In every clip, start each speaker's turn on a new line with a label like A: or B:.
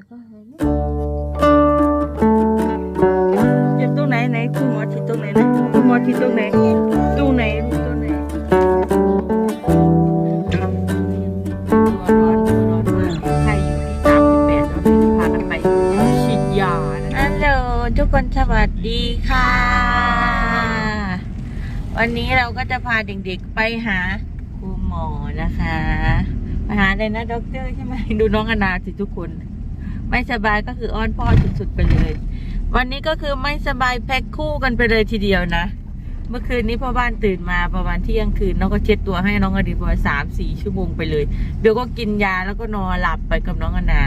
A: แล้วก็หายนะเจ็บตรงไหนไหนคุณหมอฉีดตรงไหนนะคุณหมอฉีดตรงไหนตรงไหนลูกตรงไหนตัวร้อนตัวร้อนมากไข้อยู่ที่สามสิบแปดแล้วถึงพากันไปฉีดยานะฮัลโหลทุกคนสวัสดีค่ะ วันนี้เราก็จะพาเด็กๆไปหาครูหมอนะคะมาหาเลยนะด็อกเตอร์ใช่ไหมดูน้องอนาสิทุกคน ไม่สบายก็คืออ้อนพ่อสุดๆไปเลย วันนี้ก็คือไม่สบายแพ็คคู่กันไปเลยทีเดียวนะ เมื่อคืนนี้พ่อบ้านตื่นมาประมาณเที่ยงคืนน้องก็เช็ดตัวให้น้องอดีตประมาณสามสี่ชั่วโมงไปเลยเดี๋ยวก็กินยาแล้วก็นอนหลับไปกับน้องอนา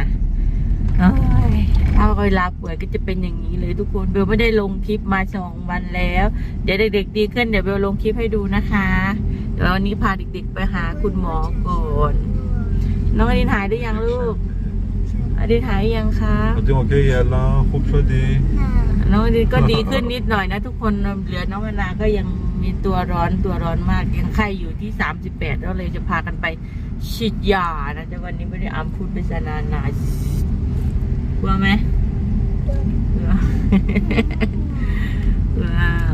A: เอ้ยถ้าเวลาป่วยก็จะเป็นอย่างนี้เลยทุกคนเบลไม่ได้ลงคลิปมาสองวันแล้ว เดี๋ยวเด็กๆดีขึ้นเดี๋ยวเบลลงคลิปให้ดูนะคะเดี๋ยววันนี้พาเด็กๆไปหาคุณหมอก่อนน้องอดินหายได้ยังลูก อธิษฐายยังครั
B: บอธิษฐานแค่ยา
A: ลาคุบชดีน้องดีก็ดีขึ้นนิดหน่อยนะทุกคนเหลือน้องเวลาก็ยังมีตัวร้อนตัวร้อนมากยังไข้อยู่ที่สามสิบแปดล้วเลยจะพากันไปฉีดยานะแต่วันนี้ไม่ได้อามพูดไปนานนากลัวไหมกลัว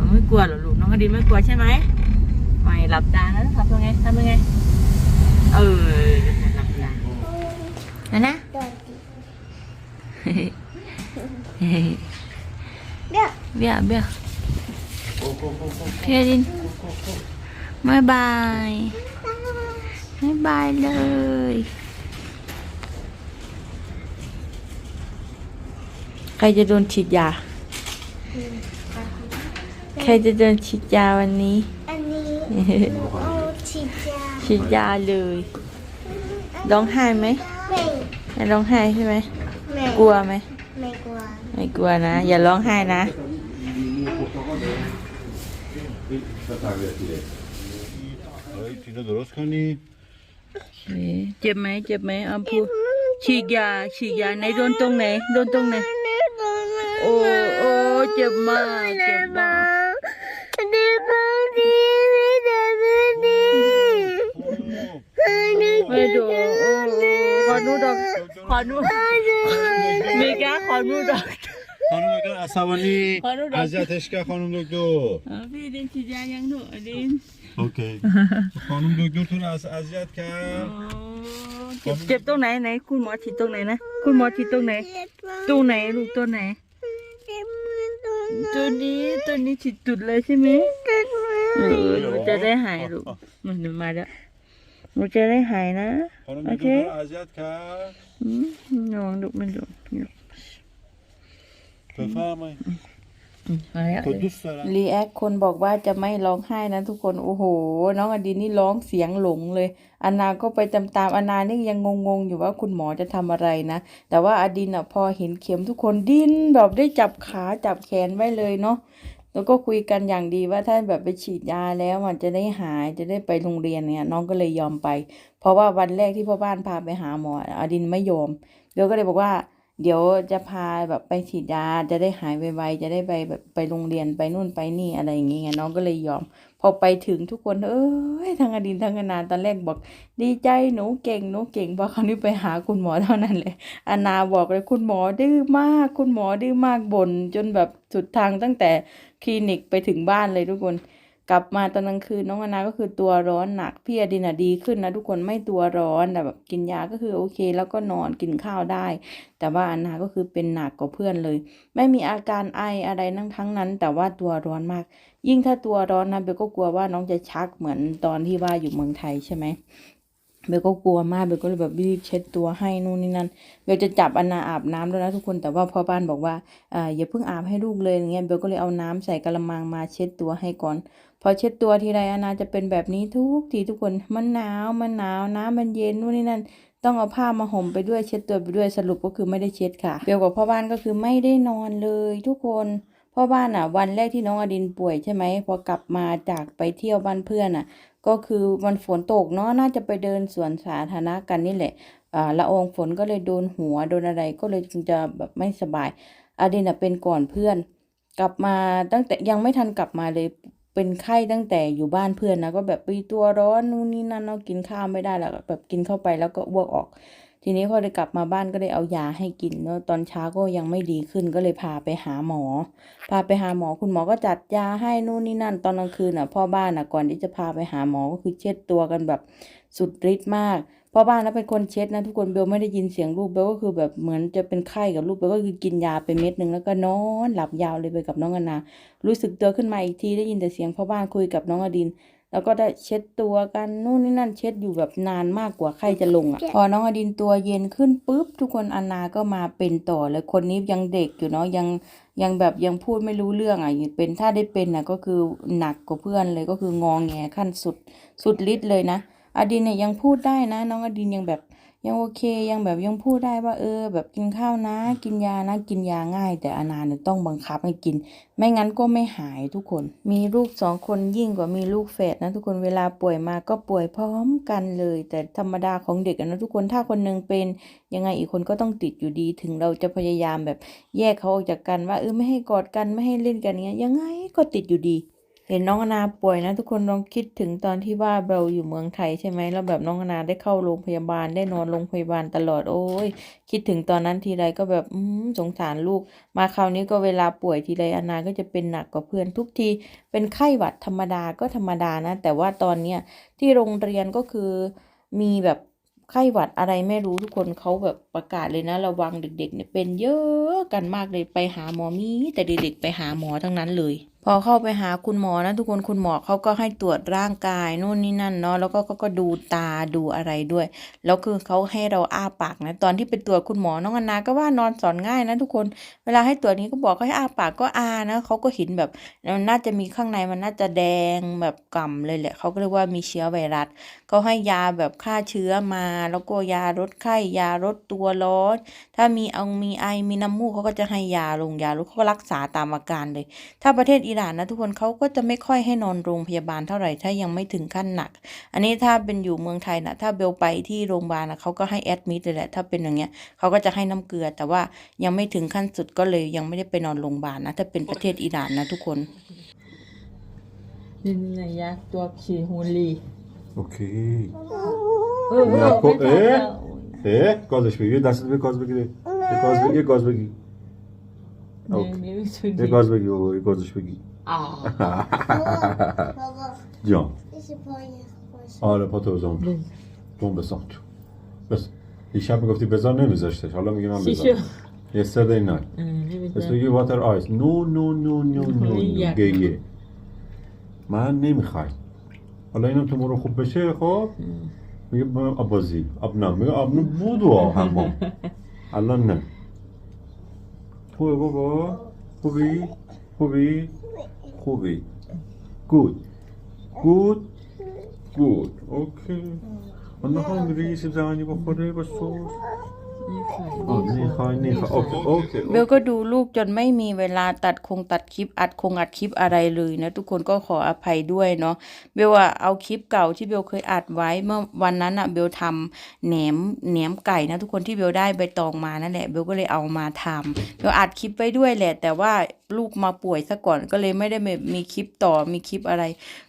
A: ไม่กลัวหรอลูกน้องอดีตไม่กลัวใช่ไหมไม่หลับตาแล้วหลับยังไงทำยังไงเออหลับนะนะ
C: เดี๋ยว
A: เบี้ยเบี้ยพี่อดินบายบายบายบายเลยใครจะโดนฉีดยา ใครจะโดนฉีดยาวันนี้
C: อันนี้เอาฉีดยา
A: ฉีดยาเลย ร้องไห้ไหม
C: ไม่
A: ไม่ร้องไห้ใช่ไหม
C: ไม่
A: กลัวไหม
C: ไม่กลัว
A: ไม่กลัวนะ อย่าร้องไห้นะ เจ็บไหมเจ็บไหมอัมพูฉีกยาฉีกยาไหนโดนตรงไหนโดนตรงไหน โอ้โอ้เจ็บมากเจ็บมาก
C: ไม่ดู
A: โอ้ขอนูดอกขอนู มีแกขอนูดอก
B: خانم دکتر عصبانی
A: خانم دکتر.
B: اذیتش کرد خانم دکتر
A: อ่าพี่ดินฉีดยายังหนูดิน
B: اوکی خانم دکتر تو رو از اذیت
A: โอ้
B: کرد
A: เจ็บเจ็บตรงไหนไหน คุณหมอฉีดตรงไหนนะคุณหมอฉีดตรงไหนตรงไหนลูกตัวไหน ตัวนี้ตัวนี้ฉีดจุดเลยใช่ไหมเออหนูจะได้หายลูกมันหนูมาแล้วห นูจะได้หายนะ
B: โอ
A: เคนอนดุมันดุ
B: เฟ้า
A: ไหม
B: อะไรี
A: แอคคนบอกว่าจะไม่ร้องไห้นะทุกคน โอ้โห น้องอดีนี่ร้องเสียงหลงเลยอานาก็ไปตามๆอานานี่ยังงงๆ อยู่ว่าคุณหมอจะทำอะไรนะ แต่ว่าอดีนอะพอเห็นเข็มทุกคนดิ้นแบบได้จับขาจับแขนไว้เลยเนาะ แล้วก็คุยกันอย่างดีว่าถ้าแบบไปฉีดยาแล้วมันจะได้หายจะได้ไปโรงเรียนเนี่ยน้องก็เลยยอมไป เพราะว่าวันแรกที่พ่อบ้านพาไปหาหมออดินไม่ยอมเดี๋ยวก็เลยบอกว่า เดี๋ยวจะพาแบบไปฉีดยาจะได้หายไวๆจะได้ไปแบบไปโรงเรียนไปนู่นไปนี่อะไรอย่างเงี้ยน้องก็เลยยอม พอไปถึงทุกคน เอ้ยทั้งอดินทั้งอนาตอนแรกบอก ดีใจหนูเก่งหนูเก่งพอคราวนี้ไปหาคุณหมอเท่านั้นเลยอนาบอกเลยคุณหมอดื้อมาก คุณหมอดื้อมากบ่นจนแบบสุดทางตั้งแต่คลินิกไปถึงบ้านเลยทุกคน กลับมาตอนกลางคืนน้องอนาก็คือตัวร้อนหนักพี่อดินอะดีขึ้นนะทุกคนไม่ตัวร้อนแต่แบบกินยาก็คือโอเค แล้วก็นอนกินข้าวได้ แต่ว่าอนาก็คือเป็นหนักกว่าเพื่อนเลย ไม่มีอาการไออะไรนั่งทั้งนั้น แต่ว่าตัวร้อนมาก ยิ่งถ้าตัวร้อนนะเบลก็กลัวว่าน้องจะชักเหมือนตอนที่ว่าอยู่เมืองไทยใช่ไหมเบลก็กลัวมากเบลก็เลยแบบรีบเช็ดตัวให้นู่นนี่นั่นเบลจะจับอนาอาบน้ำแล้วนะทุกคนแต่ว่าพ่อบ้านบอกว่าอ่าอย่าเพิ่งอาบให้ลูกเลยอย่างเงี้ยเบลก็เลยเอาน้ำใส่กระมังมาเช็ดตัวให้ก่อน พอเช็ดตัวทีไรอนาจะเป็นแบบนี้ทุกทีทุกคนมันหนาวมันหนาวน้ำมันเย็นนู่นนี่นั่นต้องเอาผ้ามาห่มไปด้วยเช็ดตัวไปด้วยสรุปก็คือไม่ได้เช็ดค่ะเบลกับพ่อบ้านก็คือไม่ได้นอนเลยทุกคนพ่อบ้านอะ วันแรกที่น้องอดินป่วยใช่ไหมพอกลับมาจากไปเที่ยวบ้านเพื่อนอะ ก็คือมันฝนตกเนาะน่าจะไปเดินสวนสาธารณะกันนี่แหละอ่าละอองฝนก็เลยโดนหัวโดนอะไรก็เลยจึงจะแบบไม่สบายอดินอะเป็นก่อนเพื่อน กลับมาตั้งแต่ยังไม่ทันกลับมาเลย เป็นไข้ตั้งแต่อยู่บ้านเพื่อนนะก็แบบไปตัวร้อนนู่นนี่นั่นเนาะกินข้าวไม่ได้แล้วแบบกินเข้าไปแล้วก็อ้วกออก ทีนี้พอได้กลับมาบ้านก็ได้เอายาให้กินเนาะตอนเช้าก็ยังไม่ดีขึ้นก็เลยพาไปหาหมอ พาไปหาหมอคุณหมอก็จัดยาให้นู่นนี่นั่น ตอนกลางคืนอะพ่อบ้านอะก่อนที่จะพาไปหาหมอก็คือเช็ดตัวกันแบบสุดฤทธิ์มาก พ่อบ้านแล้วเป็นคนเช็ดนะทุกคนเบลไม่ได้ยินเสียงลูกเบลก็คือแบบเหมือนจะเป็นไข้กับลูกเบลก็คือกินยาไปเม็ดหนึ่งแล้วก็นอนหลับยาวเลยไปกับน้องอนา รู้สึกตัวขึ้นมาอีกทีได้ยินแต่เสียงพ่อบ้านคุยกับน้องอดิน แล้วก็ได้เช็ดตัวกันนู่นนี่นั่นเช็ดอยู่แบบนานมากกว่าไข้จะลงอะ พอน้องอดินตัวเย็นขึ้นปุ๊บทุกคนอนนาก็มาเป็นต่อเลยคนนี้ยังเด็กอยู่เนาะยังยังแบบยังพูดไม่รู้เรื่องอะยังเป็นถ้าได้เป็นอะก็คือหนักกว่าเพื่อนเลยก็คืององแงขั้นสุดสุดฤทธิ์เลยนะ อดินเนี่ยยังพูดได้นะ น้องอดินยังแบบยังโอเคยังแบบยังพูดได้ว่าเออ แบบกินข้าวนะ กินยานะกินยาง่าย แต่อนาเนี่ยต้องบังคับให้กิน ไม่งั้นก็ไม่หายทุกคน มีลูกสองคนยิ่งกว่ามีลูกแฝดนะทุกคนเวลาป่วยมาก็ป่วยพร้อมกันเลย แต่ธรรมดาของเด็กนะทุกคนถ้าคนหนึงเป็นยังไงอีกคนก็ต้องติดอยู่ดีถึงเราจะพยายามแบบแยกเขาออกจากกันว่าเออไม่ให้กอดกันไม่ให้เล่นกันเงี้ยยังไงก็ติดอยู่ดี เห็นน้องนาป่วยนะ ทุกคนลองคิดถึงตอนที่ว่าเราอยู่เมืองไทยใช่ไหมแล้วแบบน้องนาได้เข้าโรงพยาบาลได้นอนโรงพยาบาลตลอดโอ้ยคิดถึงตอนนั้นทีไรก็แบบอืสงสารลูก มาคราวนี้ก็เวลาป่วยทีไรอนาก็จะเป็นหนักกว่าเพื่อนทุกที เป็นไข้หวัดธรรมดาก็ธรรมดานะ แต่ว่าตอนเนี้ยที่โรงเรียนก็คือมีแบบไข้หวัดอะไรไม่รู้ทุกคนเขาแบบประกาศเลยนะ ระวังเด็กๆเนี่ยเป็นเยอะกันมากเลยไปหาหมอมีแต่เด็กๆไปหาหมอทั้งนั้นเลย อเข้าไปหาคุณหมอนะทุกคนคุณหมอเขาก็ให้ตรวจร่างกายนู่นนี่นั่นเนาะแล้วก็ก็ก็ดูตาดูอะไรด้วย แล้วคือเขาให้เราอ้าปากนะตอนที่ไปตรวจคุณหมอน้องอนาก็ว่านอนสอนง่ายนะทุกคนเวลาให้ตรวจนี้ก็บอกให้อ้าปากก็อานะเขาก็เห็นแบบมันน่าจะมีข้างในมันน่าจะแดงแบบก่ำเลยแหละเขาก็เรียกว่ามีเชื้อไวรัสเขาให้ยาแบบฆ่าเชื้อมา แล้วก็ยาลดไข้ยาลดตัวร้อนถ้ามีเอามีไอมีน้ำมูกเขาก็จะให้ยาลงยาลดเขาก็รักษาตามอาการเลย ถ้าประเทศอิด่านนะทุกคนเขาก็จะไม่ค่อยให้นอนโรงพยาบาลเท่าไหร่ถ้ายังไม่ถึงขั้นหนัก อันนี้ถ้าเป็นอยู่เมืองไทยนะถ้าเบลไปที่โรงพยาบาลนะเขาก็ให้แอดมิดเลยแหละถ้าเป็นอย่างเงี้ยเขาก็จะให้น้ำเกลือ แต่ว่ายังไม่ถึงขั้นสุดก็เลยยังไม่ได้ไปนอนโรงพยาบาลนะถ้าเป็นประเทศอิด่านนะทุกคนนี่นายกตัวขีฮูลี
B: โอ
A: เคเออ
B: เออเออ Koz begi, das ist mir Koz begi. Koz begi, Koz begi. یه گاز بگیر بابا یه گازش
C: Baba,
B: جان. آره پا تو بزن. تو جون بسان تو بس. دیشب می‌گفتی بزن نمیذاشتش. حالا میگه من بزن yesterday night. بس بگی واتر آیس نو نو نو نو نو گریه من نمی‌خوای حالا اینم تو رو خوب بشه خب؟ میگه با- آبازی آب نه. میگه آب نه بودو همون الان نه. 보여봐봐. 호비, 호비, 호비. Good. Good. Good. 오케이. 엄마 네, 하늘이 심상하니고 허를 봤어.
A: นี่เขา
D: นี่เขาโอเคโ
B: อเคเบ
A: ลก็ดูลูกจนไม่มีเวลาตัดคงตัดคลิปอัดคงอัดคลิปอะไรเลยนะ ทุกคนก็ขออภัยด้วยเนาะเบลว่าเอาคลิปเก่าที่เบลเคยอัดไว้เมื่อวันนั้นอะเบลทำแหนมแหนมไก่นะทุกคนที่เบลได้ใบตองมานั่นแหละเบลก็เลยเอามาทำเบลอัดคลิปไว้ด้วยแหละ แต่ว่า ลูกมาป่วยซะก่อนก็เลยไม่ได้มีมีคลิปต่อมีคลิปอะไร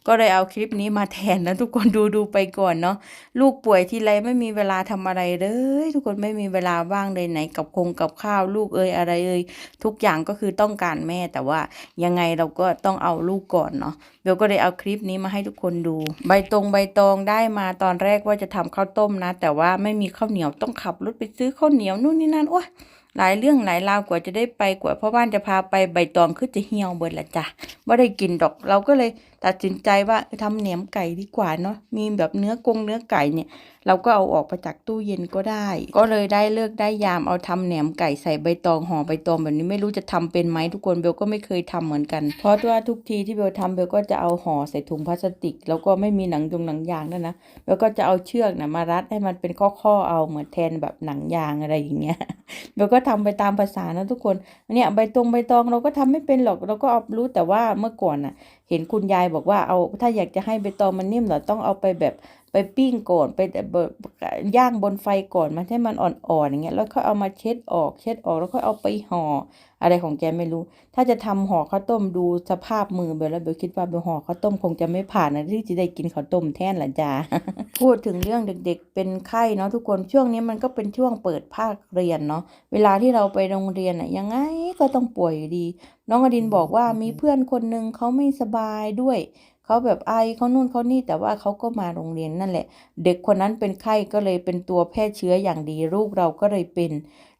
A: ก็เลยเอาคลิปนี้มาแทนนะทุกคนดูดูไปก่อนเนาะลูกป่วยทีไรไม่มีเวลาทำอะไรเลยทุกคนไม่มีเวลาว่างเลยไหนกับคงกับข้าวลูกเอ่ยอะไรเอ่ยทุกอย่างก็คือต้องการแม่แต่ว่ายังไงเราก็ต้องเอาลูกก่อนเนาะเบลก็เลยเอาคลิปนี้มาให้ทุกคนดู ใบตรงใบตองได้มาตอนแรกว่าจะทำข้าวต้มนะ แต่ว่าไม่มีข้าวเหนียวต้องขับรถไปซื้อข้าวเหนียวนู่นนี่นั่นโอ้ย หลายเรื่องหลายราวกว่าจะได้ไปกว่าพ่อบ้านจะพาไปใบตองคือจะเหี่ยวเบิดละจ้ะว่าได้กินดอกเราก็เลยตัดสินใจว่าเออทำแหนมไก่ดีกว่าเนาะมีแบบเนื้อกงเนื้อไก่เนี่ย เราก็เอาออกมาจากตู้เย็นก็ได้ ก็เลยได้เลิกได้ยามเอาทำแหนมไก่ใส่ใบตองห่อใบตองแบบนี้ไม่รู้จะทำเป็นไหมทุกคนเบลก็ไม่เคยทำเหมือนกัน เพราะว่าทุกทีที่เบลทำเบลก็จะเอาห่อใส่ถุงพลาสติก แล้วก็ไม่มีหนังยงหนังยางนั่นนะเบลก็จะเอาเชือกนะมารัดให้มันเป็นข้อๆเอาเหมือนแทนแบบหนังยางอะไรอย่างเงี้ยเบลก็ทำไปตามภาษานะทุกคนเนี่ยใบตรงใบตองเราก็ทำไม่เป็นหรอกเราก็เอารู้แต่ว่าเมื่อก่อนน่ะ เห็นคุณยายบอกว่าเอาถ้าอยากจะให้ใบตองมันนิ่มเราต้องเอาไปแบบ ไปปิ้งก่อนไปเบิย่างบนไฟก่อนมันให้มันอ่อนๆอย่างเงี้ยแล้วค่อยเอามาเช็ดออก เช็ดออกแล้วค่อยเอาไปห่ออะไรของแกไม่รู้ ถ้าจะทำห่อข้าวต้มดูสภาพมือเบลแล้วเบลคิดว่าเบลห่อข้าวต้มคงจะไม่ผ่านนะที่จะได้กินข้าวต้มแทนละจ้าพูดถึงเรื่องเด็กๆ เป็นไข้เนาะทุกคนช่วงนี้มันก็เป็นช่วงเปิดภาคเรียนเนาะเวลาที่เราไปโรงเรียนอะยังไงก็ต้องป่วยอยู่ดี น้องอดินบอกว่ามีเพื่อนคนหนึ่งเขาไม่สบายด้วย เขาแบบไอเขานู่นเขานี่แต่ว่าเขาก็มาโรงเรียนนั่นแหละ เด็กคนนั้นเป็นไข้ก็เลยเป็นตัวแพร่เชื้ออย่างดีลูกเราก็เลยเป็น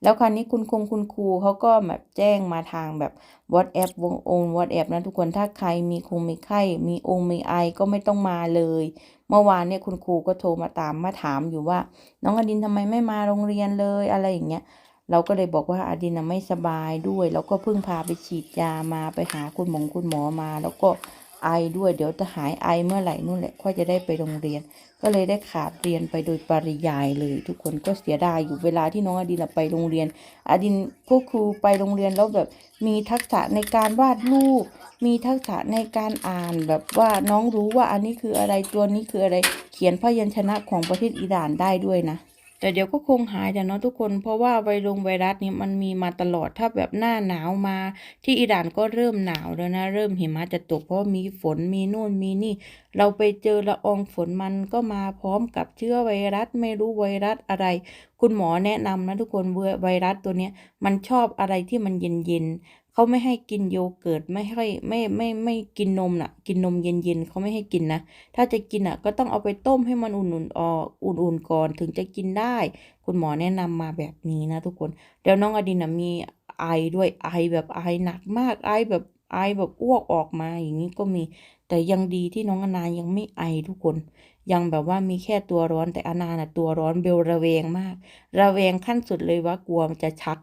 A: แล้วคราวนี้คุณคงคุณครูเขาก็แบบแจ้งมาทางแบบ WhatsApp วงองค์ WhatsApp นะทุกคนถ้าใครมีคงมีไข้มีองค์มีไอก็ไม่ต้องมาเลย เมื่อวานเนี่ยคุณครูก็โทรมาตามมาถามอยู่ว่า น้องอดินทำไมไม่มาโรงเรียนเลยอะไรอย่างเงี้ยเราก็เลยบอกว่าอดินไม่สบายด้วย แล้วก็เพิ่งพาไปฉีดยามาไปหาคุณหมอคุณหมอมา แล้วก็ ไอด้วยเดี๋ยวจะหายไอเมื่อไหร่นู่นแหละค่อยจะได้ไปโรงเรียน ก็เลยได้ขาดเรียนไปโดยปริยายเลย ทุกคนก็เสียดายอยู่เวลาที่น้องอดินไปโรงเรียน อดินพวกครูไปโรงเรียนแล้วแบบมีทักษะในการวาดรูป มีทักษะในการอ่านแบบว่าน้องรู้ว่าอันนี้คืออะไรตัวนี้คืออะไรเขียนพยัญชนะของประเทศอิหร่านได้ด้วยนะ แต่เดี๋ยวก็คงหายแต่เนาะทุกคน เพราะว่าไวรงไวรัสนี้มันมีมาตลอดถ้าแบบหน้าหนาวมา ที่อิหร่านก็เริ่มหนาวแล้วนะ เริ่มหิมะจะตกเพราะมีฝนมีนู่นมีนี่ เราไปเจอละอองฝนมันก็มาพร้อมกับเชื้อไวรัสไม่รู้ไวรัสอะไร คุณหมอแนะนำนะทุกคนไวรัสตัวเนี้ยมันชอบอะไรที่มันเย็นๆ เขาไม่ให้กินโยเกิร์ตไม่ให้ไม่ไม่ไม่ไม่กินนมน่ะ กินนมเย็นๆเขาไม่ให้กินนะ ถ้าจะกินอะ ก็ต้องเอาไปต้มให้มันอุ่นๆอออุ่นๆก่อนถึงจะกินได้ คุณหมอแนะนำมาแบบนี้นะทุกคนเดี๋ยวน้องอดินนะมีไอด้วยไอแบบไอหนักมากไอแบบไอแบบอ้วกออกมาอย่างนี้ก็มี แต่ยังดีที่น้องอนายังไม่ไอทุกคน ยังแบบว่ามีแค่ตัวร้อนแต่อนาน่ะตัวร้อนเบลระแวงมาก ระแวงขั้นสุดเลยว่ากลัวมันจะชัก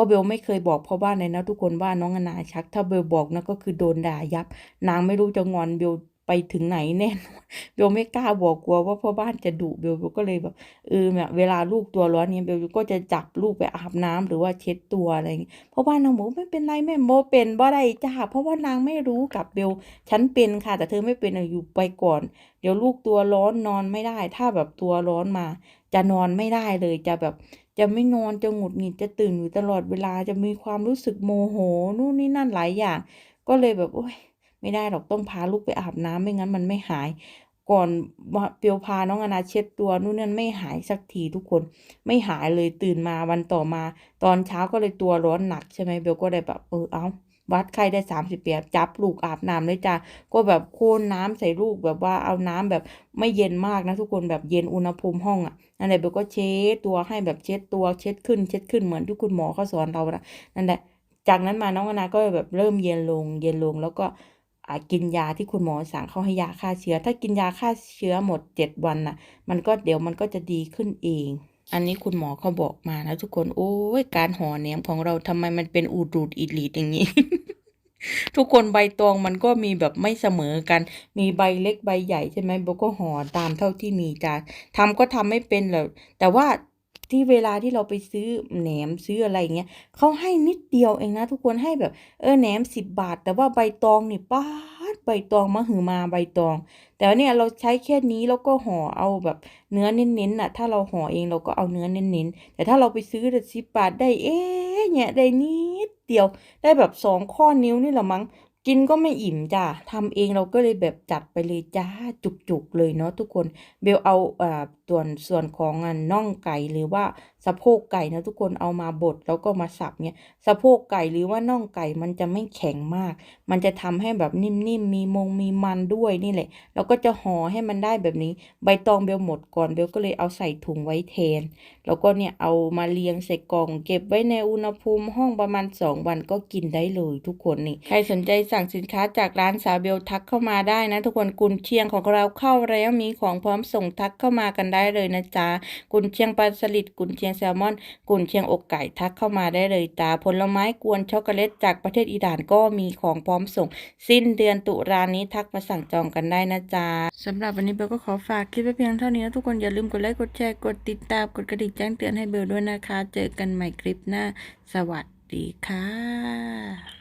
A: ราะเบลไม่เคยบอกพ่อบ้านเลยนะทุกคนว่าน้องอนาชัก ถ้าเบลบอกนะก็คือโดนด่ายับ นางไม่รู้จะงอนเบลไปถึงไหนแน่นอนเบลไม่กล้าบอกกลัวว่าพ่อบ้านจะดุเบลเบลก็เลยแบบเออแบบเวลาลูกตัวร้อนเนี่ยเบลก็จะจับลูกไปอาบน้ำหรือว่าเช็ดตัวอะไรอย่างเงี้ยพ่อบ้านนางบอกไม่เป็นไรแม่โมเป็นบ่ได้จ้าเพราะว่านางไม่รู้กับเบลฉันเป็นค่ะ แต่เธอไม่เป็นอยู่ไปก่อน เดี๋ยวลูกตัวร้อนนอนไม่ได้ ถ้าแบบตัวร้อนมา จะนอนไม่ได้เลยจะแบบ จะไม่นอนจะหงุดหงิดจะตื่นอยู่ตลอดเวลาจะมีความรู้สึกโมโหนู่นนี่นั่นหลายอย่าง ก็เลยแบบโอ๊ยไม่ได้หรอกต้องพาลูกไปอาบน้ำไม่งั้นมันไม่หาย ก่อนเปียวพาน้องอนาเช็ดตัวนู่นนั่นไม่หายสักทีทุกคนไม่หายเลยตื่นมาวันต่อมา ตอนเช้าก็เลยตัวร้อนหนักใช่ไหมเบลก็เลยแบบเออเอ้า วัดไข้ได้สามสิบแปดจับลูกอาบน้ำเลยจ้าก็แบบโค่นน้ำใส่ลูกแบบว่าเอาน้ำแบบไม่เย็นมากนะทุกคนแบบเย็นอุณหภูมิห้องอะนั่นแหละเบลก็เช็ดตัวให้แบบเช็ดตัวเช็ดขึ้นเช็ดขึ้นเหมือนที่คุณหมอเขาสอนเรานะนั่นแหละจากนั้นมาน้องอนาก็แบบเริ่มเย็นลงเย็นลงแล้วก็กินยาที่คุณหมอสั่งเขาให้ยาฆ่าเชื้อ ถ้ากินยาฆ่าเชื้อหมดเจ็ดวันน่ะ มันก็เดี๋ยวมันก็จะดีขึ้นเอง อันนี้คุณหมอเขาบอกมานะทุกคนโอ้ยการห่อแหนมของเราทำไมมันเป็นอูดรูดอีดลีดอย่างนี้ ทุกคนใบตองมันก็มีแบบไม่เสมอกัน มีใบเล็กใบใหญ่ใช่ไหมโบก็ห่อตามเท่าที่มีจานทำก็ทำไม่เป็นหรอกแต่ว่า ที่เวลาที่เราไปซื้อแหนมซื้ออะไรอย่างเงี้ยเขาให้นิดเดียวเองนะทุกคนให้แบบเออแหนมสิบบาท แต่ว่าใบตองนี่ป้าดใบตองมะหือมาใบตอง แต่ว่าเนี่ยเราใช้แค่นี้แล้วก็ห่อเอาแบบเนื้อเน้นๆน่ะ ถ้าเราห่อเองเราก็เอาเนื้อเน้นๆ แต่ถ้าเราไปซื้อแต่สิบบาทได้เอ๊ะเนี่ยได้นิดเดียวได้แบบสองข้อนิ้วนี่แหละมั้ง กินก็ไม่อิ่มจ้ะทำเองเราก็เลยแบบจัดไปเลยจ้าจุกๆเลยเนาะทุกคนเบลเอาอ่าส่วนส่วนของอะน่องไก่หรือว่าสะโพกไก่นะทุกคนเอามาบดแล้วก็มาสับเนี่ยสะโพกไก่หรือว่าน่องไก่มันจะไม่แข็งมาก มันจะทำให้แบบนิ่มๆมีมงมีมันด้วยนี่แหละแล้วก็จะห่อให้มันได้แบบนี้ ใบตองเบลหมดก่อนเบลก็เลยเอาใส่ถุงไว้แทน แล้วก็เนี่ยเอามาเรียงใส่กล่อง เก็บไว้ในอุณหภูมิห้องประมาณ 2 วันก็กินได้เลยทุกคนนี่ใครสนใจสั่งสินค้าจากร้านสาวเบลทักเข้ามาได้นะ ทุกคนกุนเชียงของเราเข้าแล้วมีของพร้อมส่งทักเข้ามากันได้เลยนะจ๊ะกุนเชียงปลาสลิดกุนเชียงแซลมอน กุนเชียงอกไก่ทักเข้ามาได้เลยจ้าผลไม้กวนช็อกโกแลตจากประเทศอิหร่านก็มีของพร้อมส่ง สิ้นเดือนตุลานี้ทักมาสั่งจองกันได้นะจ๊ะสำหรับวันนี้เบลก็ขอฝากคลิปไว้เพียงเท่านี้นะทุกคนอย่าลืมกดไลค์กดแชร์กดติดตามกดกระดิ่งแจ้งเตือนให้เบลด้วยนะคะ เจอกันใหม่คลิปหน้า สวัสดีค่ะ